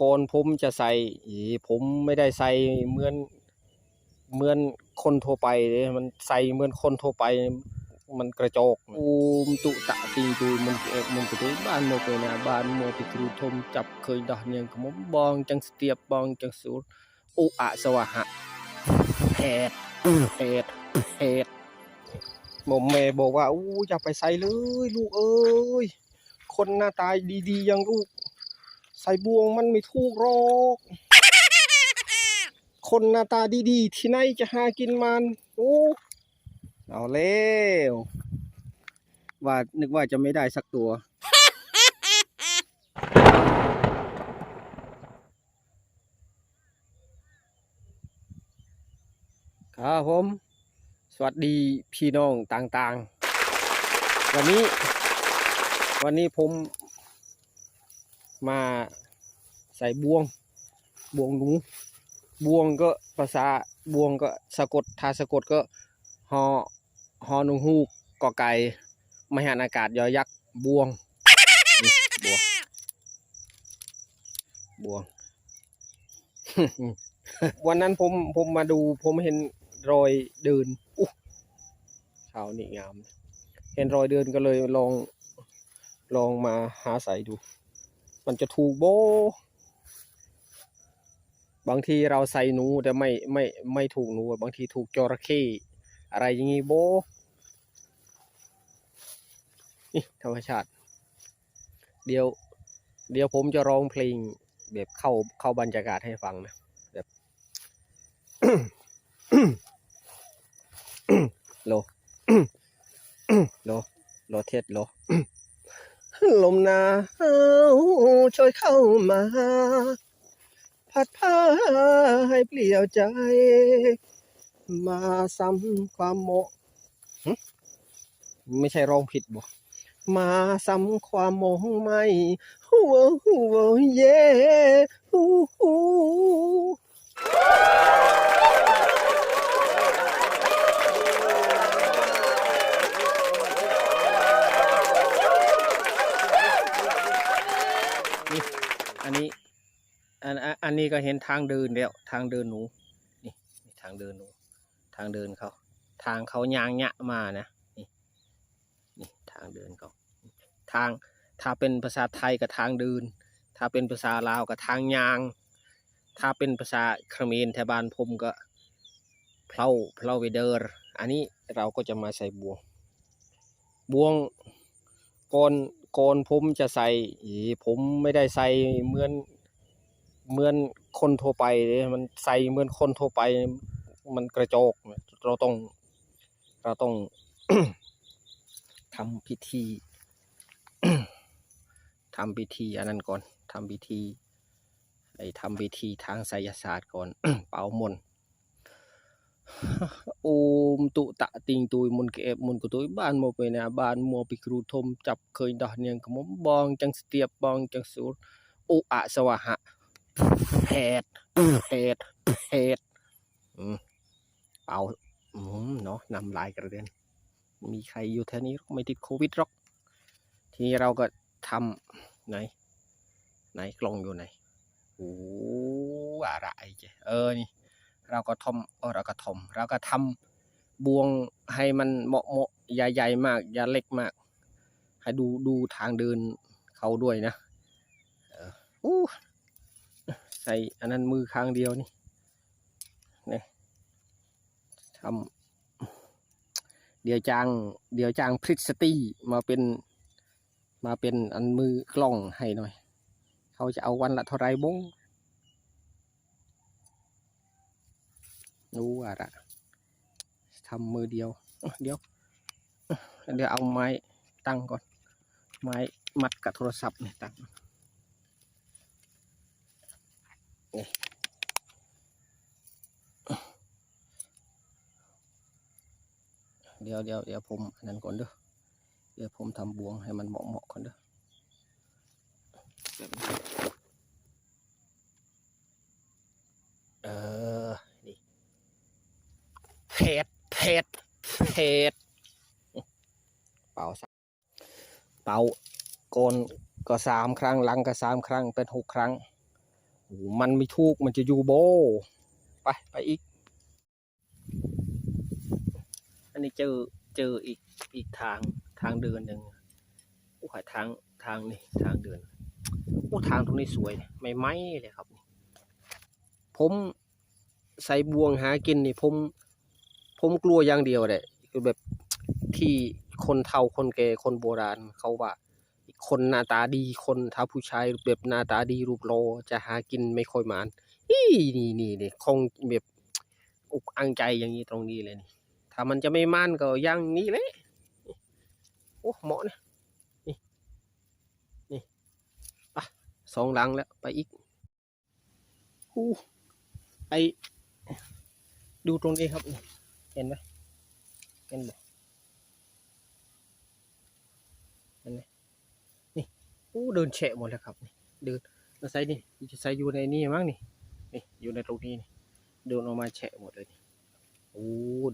ก่อนผมจะใส่ผมไม่ได้ใส่เหมือนเหมือนคนทั่วไปเลยมันใส่เหมือนคนทั่วไป มันกระจกอูมตุตะตีดูมันเอกมันก็ได้บ้านโมไปนะบ้านโมไปครูทมจับเคยดอกเนียงขมบองจังสเตียบบองจังสูดอุอะสวะหะแพดแพดแพดหมอมแม่บอกว่าอู้อย่าไปใส่เลย ลูกเอ้ยคนหน้าตาดีๆอย่างลูก ใส่บวงมันไม่ถูกหรอกคนหน้าตาดีๆ ที่ไหนจะหากินมัน โอ้เอาแล้วว่านึกว่าจะไม่ได้สักตัว ครับผม สวัสดีพี่น้องต่างๆ วันนี้ วันนี้ผม มาใส่บวง บวงหนูบวงก็ภาษาบวงก็สะกดถ้าสะกดก็ฮอฮอหนูฮูกกอไก่มหันอากาศยอยักษ์บวงบวงบวง วันนั้นผมผมมาดูผมเห็นรอยเดินอู้เช้านี่งาม เห็นรอยเดินก็เลยลองลองมาหาใส่ดู มันจะถูกโบบางทีเราใส่หนูแต่ไม่ไม่ไม่ถูกหนู บางทีถูกจระเข้อะไรอย่างงี้โบนี่ธรรมชาติ เดี๋ยว เดี๋ยวผมจะร้องเพลงแบบเข้าเข้าบรรยากาศให้ฟังนะแบบโลโลโลเทสโล ลมหนาวช่วยเข้ามา พัดพาให้เปลี่ยวใจ มาซ้ำความโมไม่ใช่ร้องผิดบ่มาซ้ำความโมงไม่หัวหัวเย่ฮู้ฮู้นี่อันนี้ อันนี้ก็เห็นทางเดินแล้ว ทางเดินหนู นี่นทางเดินหนู ทางเดินเขา ทางเขายางยะมานะนี่นี่ทางเดินเขาทางถ้าเป็นภาษาไทยก็ทางเดิน ถ้าเป็นภาษาลาวก็ทางยาง ถ้าเป็นภาษาเขมรแถวบ้านผมก็เพลาเพลาเวเดอร์ อันนี้เราก็จะมาใส่บวง บวงก่อนก่อนผมจะใส่ผมไม่ได้ใส่เหมือน เหมือนคนทั่วไปเลยมันใส่เหมือนคนทั่วไป มันกระจกเราต้องเราต้องทำพิธีทำพิธีอันนั้นก่อนทำพิธีไอ้ทำพิธีทางไสยศาสตร์ก่อนเป่ามนโอมตุตะติงตุยมุนเก็บมุนกุตุยบ้านโมไปนะบ้านโมไปครูทมจับเคยดอกเนียงขมบองจังสเตียบบองจังสูดอุอะสวะหะ แพดแพดแพดอืมเป่าอืมเนาะนำลายกระเด็นมีใครอยู่แถวนี้รอกไม่ติดโควิดหรอก ทีนี้เราก็ทำไหน ไหนกลองอยู่ไหนโอ้อะไรเจเออนี่เราก็ทมเออเราก็ทมเราก็ทำบวงให้มันเหมาะเหมาะใหญ่ๆมากอย่าเล็กมาก ให้ดูดูทางเดินเขาด้วยนะ เอออู้ ใส่อันนั้นมือข้างเดียวนี่นี่ทำเดี๋ยวจางเดี๋ยวจางพริสตี้มาเป็นมาเป็นอันมือกล้องให้หน่อย เขาจะเอาวันละเท่าไรบงรู้ว่าละทำมือเดียว เดี๋ยว เดี๋ยวเอาไม้ตั้งก่อน ไม้มัดกับโทรศัพท์เนี่ยตั้ง เดี๋ยวเดี๋ยวเดี๋ยวผมอันนั้นก่อนเด้อเดี๋ยวผมทำบวงให้มันเหมาะเหมาะก่อนเด้อเออนี่เพดเพดเพดเป่าสักเป่าโกนก็สามครั้งหลังก็สามครั้งเป็นหกครั้ง มันไม่ถูกมันจะอยู่โบ ไป ไปอีก อันนี้เจอเจออีกอีกทางทางเดินหนึ่งโอ้ยทางทางนี่ทางเดินโอ้ทางตรงนี้สวยไม่ไหมเลยครับ ผมใส่บวงหากินนี่ผม ผมกลัวอย่างเดียวแหละคือแบบที่คนเฒ่าคนแก่คนโบราณเขาว่า คนหน้าตาดีคนถ้าผู้ชายแบบหน้าตาดีรูปโลจะหากินไม่ค่อยมานอีนี่นี่นี่คงแบบอุกอังใจอย่างนี้ตรงนี้เลยนี่ถ้ามันจะไม่มานก็ย่างนี้เลยโอ้เหมาะนะนี่นี่อะสองหลังแล้วไปอีกอู้ไอดูตรงนี้ครับ เห็นไหมเห็นไหมเห็นไหมนี่ โอ้เดินแฉะหมดแล้วครับเดินแล้วใส่นี่จะใส่อยู่ในนี่มั้งนี่นี่อยู่ในตรงนี้นี่เดินออกมาแฉะหมดเลยนี่โอ้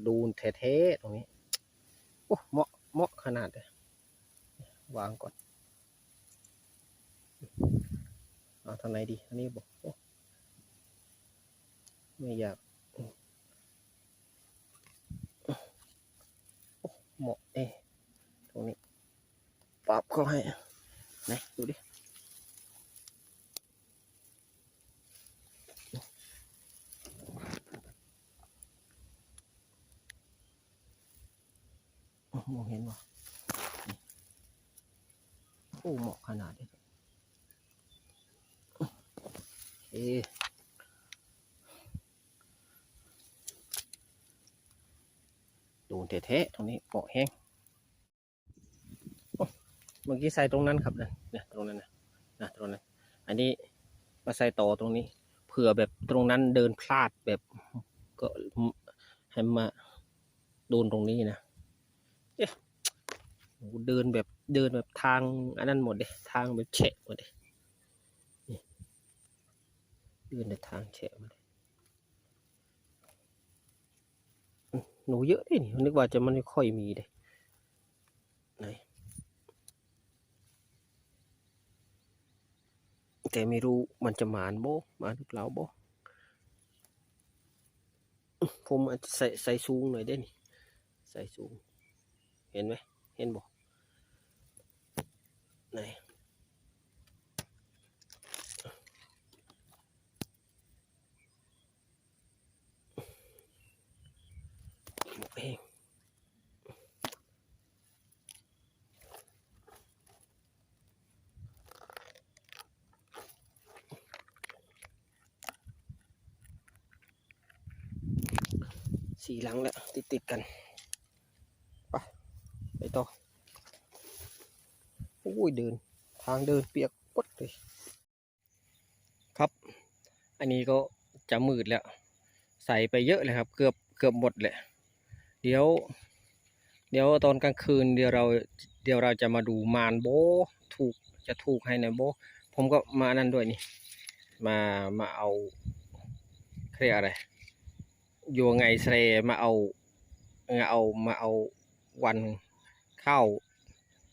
ดูนแท้ๆตรงนี้โอ้เหมาะเหมาะขนาดเลยวางก่อนเอาทางไหนดีอันนี้บอกโอ้ไม่อยากเหมาะเอตรงนี้ปรับเข้าให้ ไหนดูดิมองเห็นวะนี่โอ้เหมาะขนาดนี้โอเคดูเท่ๆตรงนี้เหมาะแห้ง มื่อกี้ใส่ตรงนั้นครับเนี่ยเนี่ยตรงนั้นนะนะตรงนั้น อันนี้มาใส่ต่อตรงนี้ เผื่อแบบตรงนั้นเดินพลาดแบบก็ให้มาโดนตรงนี้นะโอ้โหเดินแบบเดินแบบทางอันนั้นหมดเลยทางแบบแฉะหมดเลยเดินในทางแฉะหมดเลยหนูเยอะดินี่นึกว่าจะมันไม่ค่อยมีเลยไหน แต่ไม่รู้มันจะหมานโบมาหรือเปล่าโบผมใส่ใส่สูงหน่อยได้นี่ใส่สูง เห็นไหมเห็นบอกไหน สี่หลังแล้วติดติดๆกันไปไปต่อโอ้ยเดิน ทางเดินเปียกปดเลยครับ อันนี้ก็จะมืดแล้ว ใส่ไปเยอะเลยครับ เกือบเกือบหมดแหละเดี๋ยว เดี๋ยวตอนกลางคืนเดี๋ยวเราเดี๋ยวเราจะมาดูมานโบถูกจะถูกให้ในโบผมก็มานั่นด้วยนี่ มามาเอาเรียกอะไร โยไงเสรมาเอามาเอามาเอาวันข้าว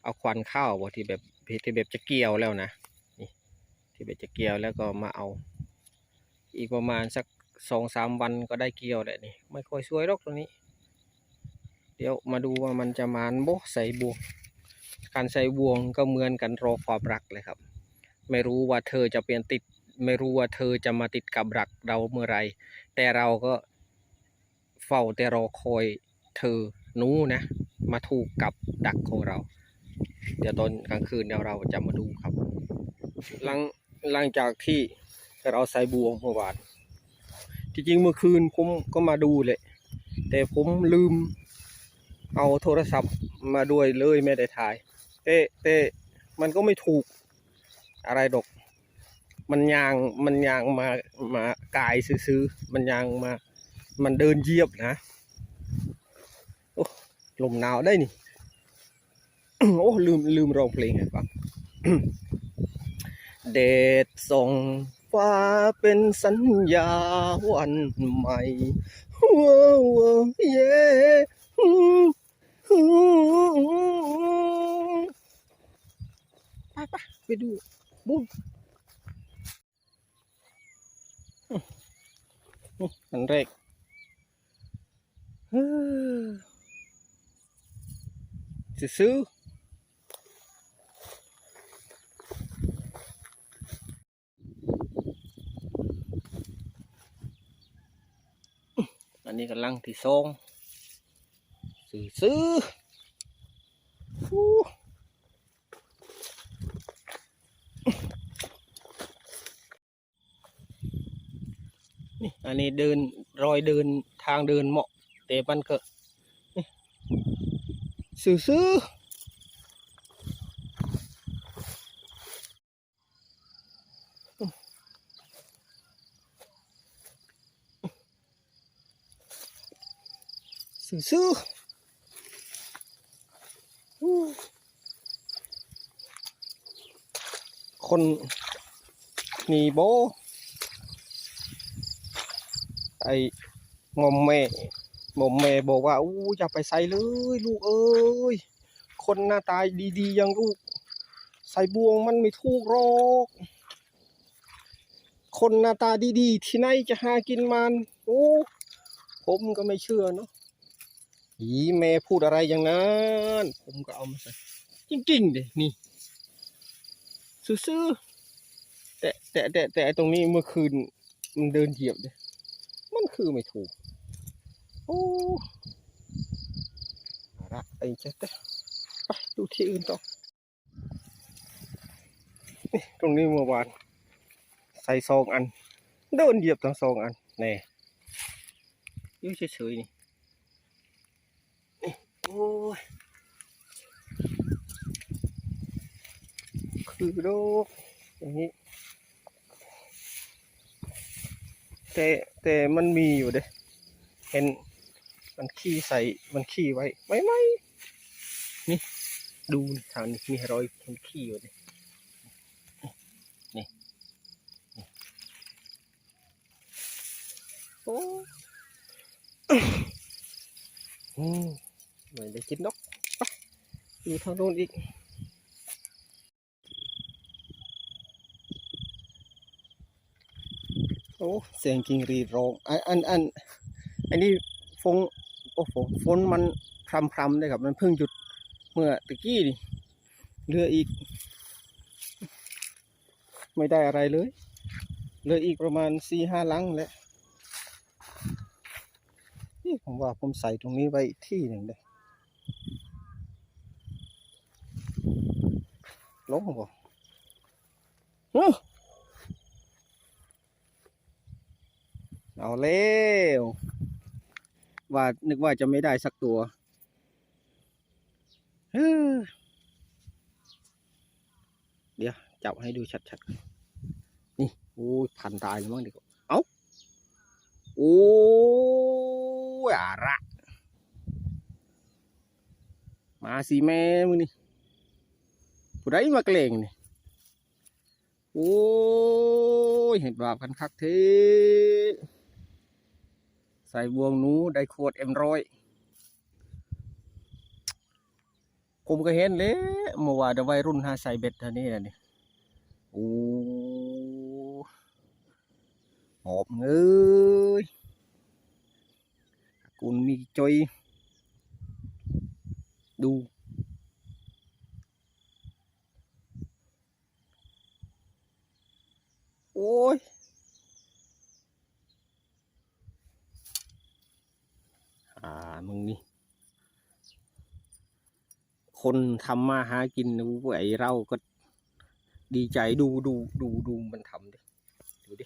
เอาควันข้าวบ่ที่แบบที่แบบจะเกี่ยวแล้วนะนี่ที่แบบจะเกี่ยวแล้วก็มาเอา อีกประมาณสักสองสามวันก็ได้เกี่ยวแหละนี่ไม่ค่อยสวยหรอกตัวนี้ เดี๋ยวมาดูว่ามันจะมานโบใส่บวงการใส่บวงก็เหมือนกันรอความรักเลยครับ ไม่รู้ว่าเธอจะเปลี่ยนติด ไม่รู้ว่าเธอจะมาติดกับรักเราเมื่อไรแต่เราก็ เฝ้าแต่รอคอยเธอหนู้นะ มาถูกกับดักของเรา เดี๋ยวตอนกลางคืนเดี๋ยวเราจะมาดูครับ หลังหลังจากที่เราใส่บวงเมื่อวานที่จริงเมื่อคืนผมก็มาดูเลย แต่ผมลืมเอาโทรศัพท์มาด้วยเลยไม่ได้ถ่ายแต่แต่มันก็ไม่ถูกอะไรดอกมันยางมันยางมามากายซื้อๆมันยางมา มันเดินเหยียบนะโอ้ลมหนาวได้นี่ โอ้ลืมลืมร้องเพลงให้ฟังเดดส่องฟ้าเป็นสัญญาวันใหม่ว้าวเย่ไปไปไปดูบุ้งอันแรก ซื้ออันนี้กำลังที่ซองซื้อซื้หูนี่อันนี้เดินรอยเดินทางเดินเหมาะ แต่มันก็ซื้อซื้สู้คนมีโบไอ้งอมแม่ งอมแม่บอกว่าอู้อย่าไปใส่เลย ลูกเอ้ยคนหน้าตาดีๆอย่างลูก ใส่บวงมันไม่ถูกหรอกคนหน้าตาดีๆ ที่ไหนจะหากินมันโอ้ผมก็ไม่เชื่อเนาะอีแม่พูดอะไรอย่างนั้น ผมก็เอามาใส่จริงๆเดยนี่ซื่อแต่แต่แต่แต่ตรงนี้เมื่อคืนมันเดินเหยียบเดยมันคือไม่ถูก โอ้เอาละไอ้เจ้าเต้ไปดูที่อื่นต่อนี่ตรงนี้เมื่อวาน ใส่ซองอันเดินเหยียบทั้งซองอันแน่ยุ่เฉยๆนี่นี่โอ้ยคือโรคอย่างนี้แต่แต่มันมีอยู่เด้เห็น มันขี้ใส่มันขี้ไว้ไม่ไม่นี่ดูนี่ทางนี้มีรอยมันขี้อยู่นี่นี่โอ้อืมไม่ได้กินนกไปอยู่ทางโน้นอีกโอ้เสียงจิงรีดร้องอันอันอันอันนี้ฟง โอ้โหฝนมันพรำพรำเลยครับ มันเพิ่งหยุดเมื่อตะกี้นี่เหลืออีก ไม่ได้อะไรเลยเหลืออีกประมาณสี่ห้าลังแหล้วนี่ผมว่าผมใส่ตรงนี้ไว้อีกที่หนึ่งเลยลงบ่เอ้อเอาแล้ว ว่านึกว่าจะไม่ได้สักตัวเฮ้อเดี๋ยวจับให้ดูชัดๆ นี่โอ้ยพันตายแล้วมั้งเด็กเอ้าโอ้ยอะระ มาสิแม่มึงนี่ผู้ใดมาเกล่งนี่โอ้ยเห็นบาปกันคักเท ส่บวงหนูได้ขวดเอ็มร้อยผมก็เห็นเลยเมื่อวานเดวัยรุ่นหาใส่เบ็ดท่านี้นะนี่โอ้หอบเอ้ยกุนมีจอยดูโอ้ย อ่ามึงนี่คนทำมาหากินดูไอเราก็ดีใจดูดูดูดูมันทำดิดูดิ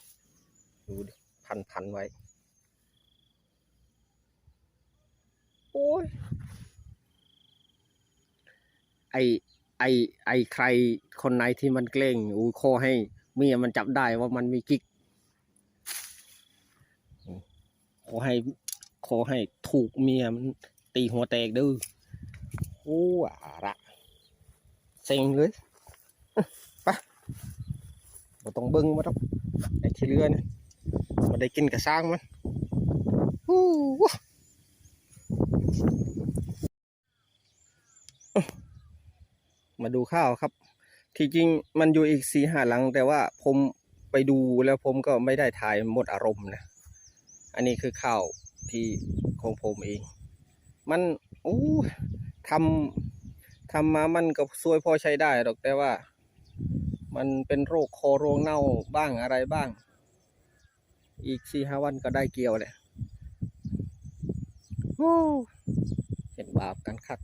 ดูดิพันพันไว้ โอ้ยไอไอไอใครคนไหนที่มันเกล้งอู้ขอให้เมียมันจับได้ว่ามันมีกิ๊กขอให้ อให้ถูกเมียมันตีหัวแตกเด้อโอ้อะระเซ็งเลยไปบ่ต้องเบิ้งมาต้องไอ้ที่เรือนี่มาได้กินกระซ้างมันฮู้วมาดูข้าวครับ ที่จริงมันอยู่อีกสี่ห้าหลัง แต่ว่าผมไปดูแล้วผมก็ไม่ได้ถ่ายหมดอารมณ์นะ อันนี้คือข้าว ที่ของผมเอง มันอู้ทำทำมามันก็สวยพอใช้ได้หรอกแต่ว่า มันเป็นโรคคอโรงเน่าบ้างอะไรบ้าง อีกสี่ห้าวันก็ได้เกี่ยวแหละโอ้เห็นบาปกันคัก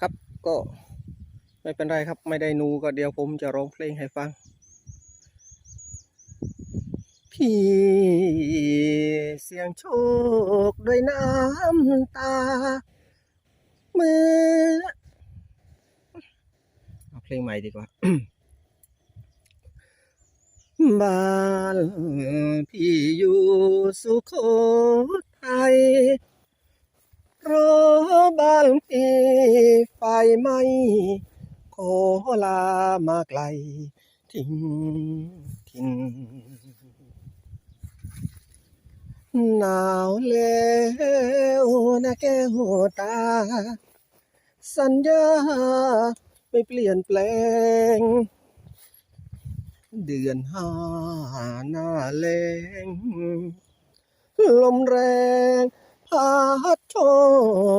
ครับก็ไม่เป็นไรครับ ไม่ได้นูก็เดี๋ยวผมจะร้องเพลงให้ฟัง พี่เสียงโชคด้วยน้ำตา เมื่อเอาเพลงใหม่ดีกว่า บ้านพี่อยู่สุโขทัยเพราะบ้านพี่ไฟไหม้ขอลามาไกลทิ้งทิ้ง หนาวแล้วนะแก้วตา สัญญาไม่เปลี่ยนแปลง เดือนห้าหน้าแรงลมแรงพัดโช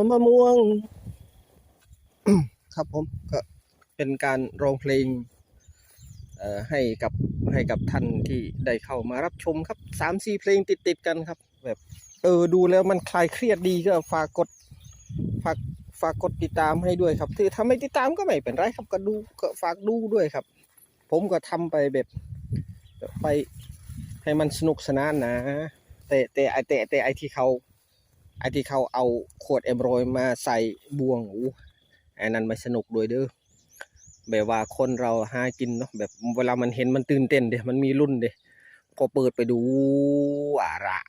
มะม่วง ครับผมก็เป็นการร้องเพลง ให้กับให้กับท่านที่ได้เข้ามารับชมครับสามสี่เพลงติดติดๆกันครับ แบบเออดูแล้วมันคลายเครียดดีก็ฝากกดฝากฝากกดติดตามให้ด้วยครับที่ถ้าไม่ติดตามก็ไม่เป็นไรครับก็ดูก็ฝากดูด้วยครับ ผมก็ทำไปแบบไปให้มันสนุกสนานนะ แต่แต่ไอแต่แต่ไอที่เขาไอที่เขาเอาขวดเอ็มโรยมาใส่บ่วงอู้ไอนั้นไม่สนุกด้วยเด้อ แบบว่าคนเราหากินเนาะแบบเวลามันเห็นมันตื่นเต้นเดะมันมีรุ่นเดะพอเปิดไปดูอะระ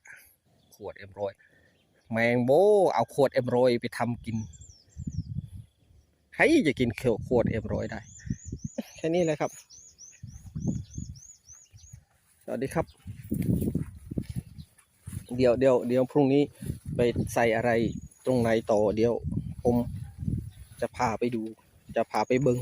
ขวดเอ็มโรยแมงโบเอาขวดเอ็มโรยไปทำกินใครจะกินขวดเอ็มโรยได้ แค่นี้เลยครับ สวัสดีครับ เดี๋ยวเดี๋ยวเดี๋ยวพรุ่งนี้ไปใส่อะไรตรงไหนต่อเดี๋ยวผมจะพาไปดู จะพาไปเบิง